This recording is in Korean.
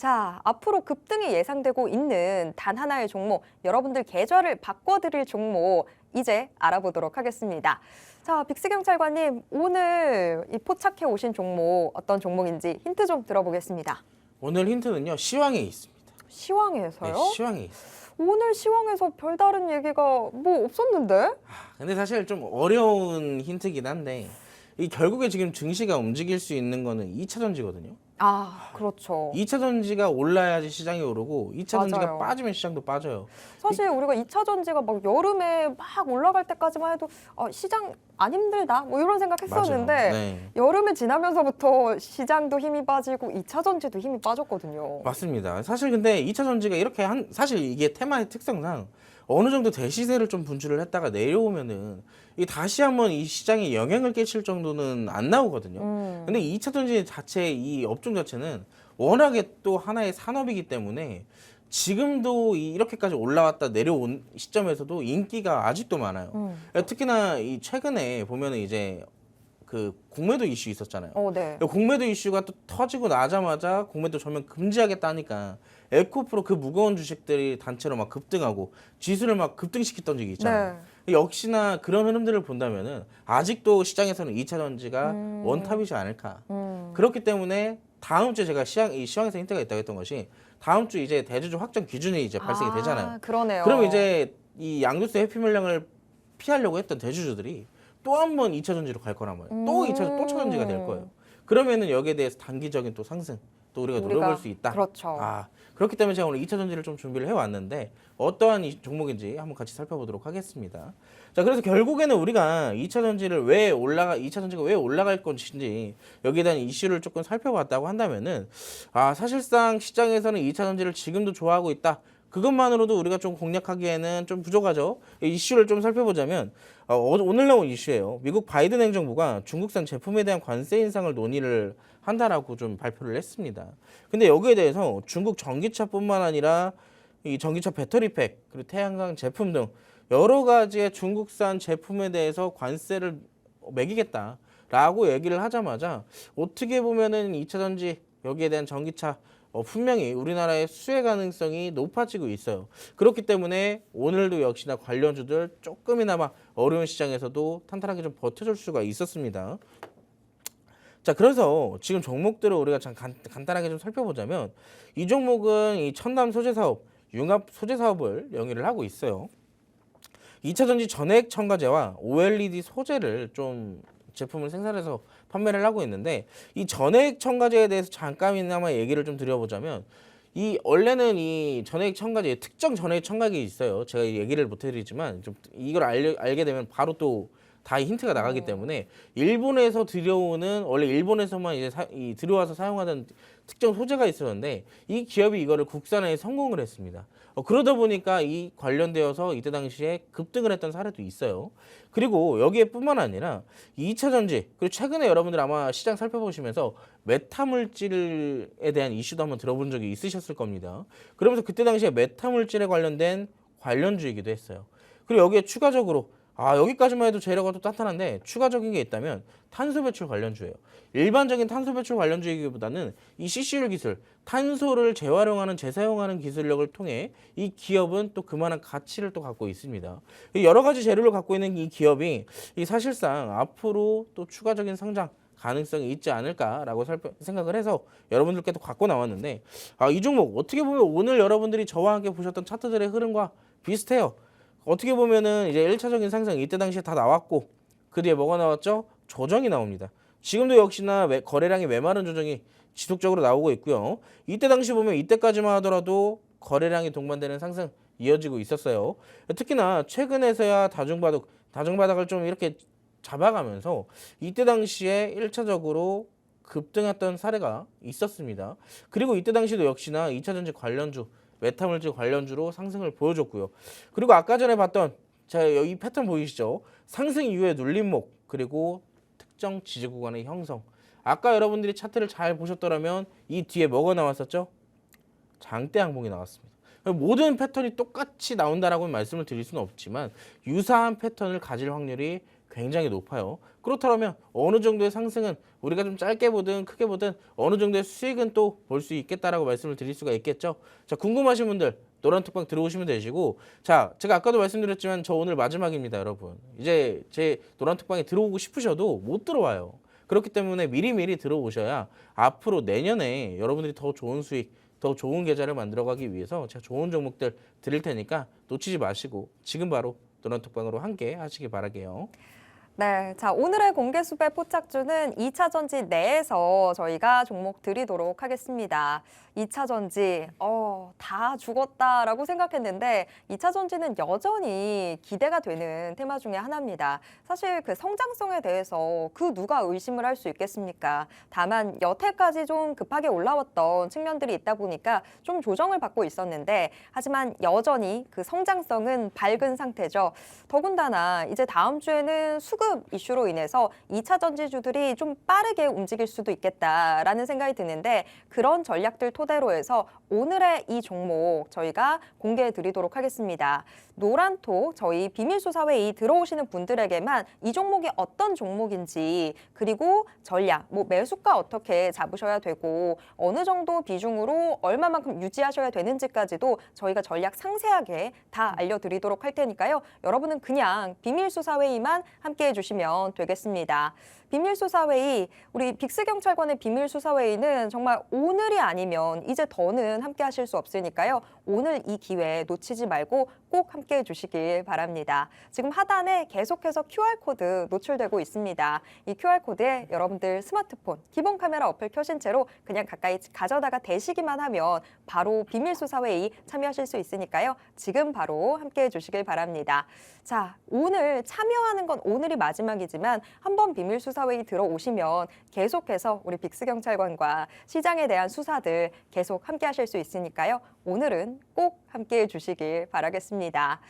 자, 앞으로 급등이 예상되고 있는 단 하나의 종목, 여러분들 계좌를 바꿔드릴 종목 이제 알아보도록 하겠습니다. 자, 빅스경찰관님, 오늘 이 포착해 오신 종목 어떤 종목인지 힌트 좀 들어보겠습니다. 오늘 힌트는요 시황에 있습니다. 시황에서요? 네, 시황에 있어요. 오늘 시황에서 별다른 얘기가 뭐 없었는데? 아, 근데 사실 좀 어려운 힌트긴 한데 이 결국에 지금 증시가 움직일 수 있는 거는 2차 전지거든요. 아, 그렇죠. 2차 전지가 올라야지 시장이 오르고 2차 맞아요. 전지가 빠지면 시장도 빠져요. 사실 우리가 2차 전지가 막 여름에 막 올라갈 때까지만 해도 어, 시장 안 힘들다 뭐 이런 생각했었는데 맞아요. 네. 여름에 지나면서부터 시장도 힘이 빠지고 2차 전지도 힘이 빠졌거든요. 맞습니다. 사실 근데 2차 전지가 이렇게 한 사실 이게 테마의 특성상 어느 정도 대시세를 좀 분출을 했다가 내려오면은 이 다시 한번 이 시장에 영향을 끼칠 정도는 안 나오거든요. 음. 근데 2차 전지 자체 이 업종 자체는 워낙에 또 하나의 산업이기 때문에 지금도 이- 이렇게까지 올라왔다 내려온 시점에서도 인기가 아직도 많아요. 음. 특히나 이 최근에 보면은 이제 그 공매도 이슈 있었잖아요. 어, 네. 공매도 이슈가 또 터지고 나자마자 공매도 전면 금지하겠다니까 에코프로 그 무거운 주식들이 단체로 막 급등하고 지수를 막 급등시켰던 적이 있잖아요. 네. 역시나 그런 흐름들을 본다면은 아직도 시장에서는 2차 전지가 음. 원탑이지 않을까. 음. 그렇기 때문에 다음 주에 제가 시장 이 시황에서 힌트가 있다고 했던 것이 다음 주 이제 대주주 확정 기준이 이제 발생이 아, 되잖아요. 그러네요. 그럼 이제 이 양도세 회피 물량을 피하려고 했던 대주주들이 또 한 번 2차 전지로 갈 거란 말이에요. 또 2차 또 차전지가 될 거예요. 그러면은 여기에 대해서 단기적인 또 상승 또 우리가 노려볼 수 있다. 그렇죠. 아 그렇기 때문에 제가 오늘 2차 전지를 좀 준비를 해왔는데 어떠한 이 종목인지 한번 같이 살펴보도록 하겠습니다. 자 그래서 결국에는 우리가 2차 전지를 왜 올라가 2차 전지가 왜 올라갈 건지 여기에 대한 이슈를 조금 살펴봤다고 한다면은 아 사실상 시장에서는 2차 전지를 지금도 좋아하고 있다. 그것만으로도 우리가 좀 공략하기에는 좀 부족하죠. 이 이슈를 좀 살펴보자면 어, 오늘 나온 이슈예요. 미국 바이든 행정부가 중국산 제품에 대한 관세 인상을 논의를 한다라고 좀 발표를 했습니다. 근데 여기에 대해서 중국 전기차뿐만 아니라 이 전기차 배터리팩 그리고 태양광 제품 등 여러 가지의 중국산 제품에 대해서 관세를 매기겠다라고 얘기를 하자마자 어떻게 보면은 2차 전지 여기에 대한 전기차 어, 분명히 우리나라의 수혜 가능성이 높아지고 있어요. 그렇기 때문에 오늘도 역시나 관련주들 조금이나마 어려운 시장에서도 탄탄하게 좀 버텨줄 수가 있었습니다. 자, 그래서 지금 종목들을 우리가 참 간, 간단하게 좀 살펴보자면 이 종목은 이 첨단 소재 사업, 융합 소재 사업을 영위를 하고 있어요. 2차 전지 전액 첨가제와 OLED 소재를 좀 제품을 생산해서 판매를 하고 있는데 이 전액 첨가제에 대해서 잠깐이나마 얘기를 좀 드려보자면 이 원래는 이 전액 첨가제 특정 전액 첨가제 있어요. 제가 이 얘기를 못 해드리지만 좀 이걸 알려, 알게 되면 바로 또 다 힌트가 나가기 때문에 일본에서 들여오는 원래 일본에서만 이제 사, 이 들여와서 사용하던 특정 소재가 있었는데 이 기업이 이거를 국산화에 성공을 했습니다. 어, 그러다 보니까 이 관련되어서 이때 당시에 급등을 했던 사례도 있어요. 그리고 여기에 뿐만 아니라 2차 전지 그리고 최근에 여러분들 아마 시장 살펴보시면서 메타 물질에 대한 이슈도 한번 들어본 적이 있으셨을 겁니다. 그러면서 그때 당시에 메타 물질에 관련된 관련주이기도 했어요. 그리고 여기에 추가적으로 아 여기까지만 해도 재료가 또 탄탄한데 추가적인 게 있다면 탄소 배출 관련주예요. 일반적인 탄소 배출 관련주이기보다는 이 CCU 기술, 탄소를 재활용하는 재사용하는 기술력을 통해 이 기업은 또 그만한 가치를 또 갖고 있습니다. 이 여러 가지 재료를 갖고 있는 이 기업이 이 사실상 앞으로 또 추가적인 성장 가능성이 있지 않을까라고 살펴, 생각을 해서 여러분들께도 갖고 나왔는데 아, 이 종목 어떻게 보면 오늘 여러분들이 저와 함께 보셨던 차트들의 흐름과 비슷해요. 어떻게 보면은 이제 1차적인 상승 이때 당시에 다 나왔고 그 뒤에 뭐가 나왔죠? 조정이 나옵니다. 지금도 역시나 매- 거래량이 메마른 조정이 지속적으로 나오고 있고요. 이때 당시 보면 이때까지만 하더라도 거래량이 동반되는 상승 이어지고 있었어요. 특히나 최근에서야 다중바닥 다중바닥을 좀 이렇게 잡아가면서 이때 당시에 1차적으로 급등했던 사례가 있었습니다. 그리고 이때 당시도 역시나 2차 전지 관련주 메타물질 관련주로 상승을 보여줬고요. 그리고 아까 전에 봤던 자, 여기 패턴 보이시죠? 상승 이후에 눌림목 그리고 특정 지지 구간의 형성. 아까 여러분들이 차트를 잘 보셨더라면 이 뒤에 뭐가 나왔었죠? 장대 항봉이 나왔습니다. 모든 패턴이 똑같이 나온다라고 말씀을 드릴 수는 없지만 유사한 패턴을 가질 확률이 굉장히 높아요. 그렇다면 어느 정도의 상승은 우리가 좀 짧게 보든 크게 보든 어느 정도의 수익은 또 볼 수 있겠다라고 말씀을 드릴 수가 있겠죠. 자, 궁금하신 분들 노란 톡방 들어오시면 되시고 자, 제가 아까도 말씀드렸지만 저 오늘 마지막입니다, 여러분. 이제 제 노란 톡방에 들어오고 싶으셔도 못 들어와요. 그렇기 때문에 미리미리 들어오셔야 앞으로 내년에 여러분들이 더 좋은 수익, 더 좋은 계좌를 만들어가기 위해서 제가 좋은 종목들 드릴 테니까 놓치지 마시고 지금 바로 노란톡방으로 함께 하시기 바랄게요. 네, 자 오늘의 공개 수배 포착주는 2차 전지 내에서 저희가 종목 드리도록 하겠습니다. 2차 전지, 어, 다 죽었다라고 생각했는데 2차 전지는 여전히 기대가 되는 테마 중에 하나입니다. 사실 그 성장성에 대해서 그 누가 의심을 할 수 있겠습니까? 다만 여태까지 좀 급하게 올라왔던 측면들이 있다 보니까 좀 조정을 받고 있었는데 하지만 여전히 그 성장성은 밝은 상태죠. 더군다나 이제 다음 주에는 수급 이슈로 인해서 2차 전지주들이 좀 빠르게 움직일 수도 있겠다라는 생각이 드는데 그런 전략들 토대로 해서 오늘의 이 종목 저희가 공개해 드리도록 하겠습니다. 노란톡 저희 비밀수사회의 들어오시는 분들에게만 이 종목이 어떤 종목인지 그리고 전략, 뭐 매수가 어떻게 잡으셔야 되고 어느 정도 비중으로 얼마만큼 유지하셔야 되는지까지도 저희가 전략 상세하게 다 알려드리도록 할 테니까요. 여러분은 그냥 비밀수사회의만 함께 해 주시면 되겠습니다. 비밀수사회의 우리 빅스경찰관의 비밀수사회의는 정말 오늘이 아니면 이제 더는 함께 하실 수 없으니까요. 오늘 이 기회 놓치지 말고 꼭 함께 해주시길 바랍니다. 지금 하단에 계속해서 QR코드 노출되고 있습니다. 이 QR코드에 여러분들 스마트폰 기본 카메라 어플 켜신 채로 그냥 가까이 가져다가 대시기만 하면 바로 비밀수사회의 참여하실 수 있으니까요. 지금 바로 함께 해주시길 바랍니다. 자, 오늘 참여하는 건 오늘이 마지막이지만 한번 비밀수사회의 들어오시면 계속해서 우리 빅스경찰관과 시장에 대한 수사들 계속 함께 하실 수 있으니까요. 오늘은 꼭 함께 해주시길 바라겠습니다.